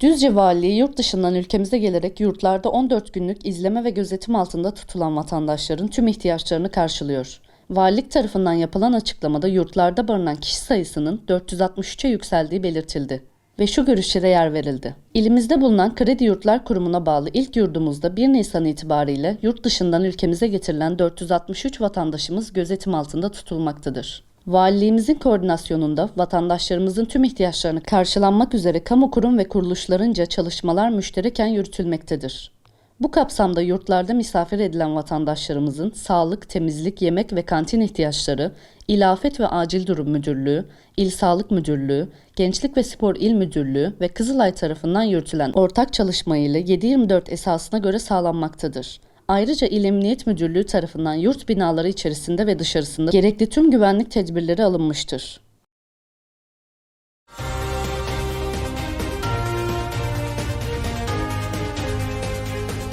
Düzce Valiliği yurt dışından ülkemize gelerek yurtlarda 14 günlük izleme ve gözetim altında tutulan vatandaşların tüm ihtiyaçlarını karşılıyor. Valilik tarafından yapılan açıklamada yurtlarda barınan kişi sayısının 463'e yükseldiği belirtildi ve şu görüşlere yer verildi. İlimizde bulunan Kredi Yurtlar Kurumu'na bağlı ilk yurdumuzda 1 Nisan itibariyle yurt dışından ülkemize getirilen 463 vatandaşımız gözetim altında tutulmaktadır. Valiliğimizin koordinasyonunda vatandaşlarımızın tüm ihtiyaçlarını karşılanmak üzere kamu kurum ve kuruluşlarınca çalışmalar müştereken yürütülmektedir. Bu kapsamda yurtlarda misafir edilen vatandaşlarımızın sağlık, temizlik, yemek ve kantin ihtiyaçları, İlafet ve Acil Durum Müdürlüğü, İl Sağlık Müdürlüğü, Gençlik ve Spor İl Müdürlüğü ve Kızılay tarafından yürütülen ortak çalışma ile 7-24 esasına göre sağlanmaktadır. Ayrıca İl Emniyet Müdürlüğü tarafından yurt binaları içerisinde ve dışarısında gerekli tüm güvenlik tedbirleri alınmıştır.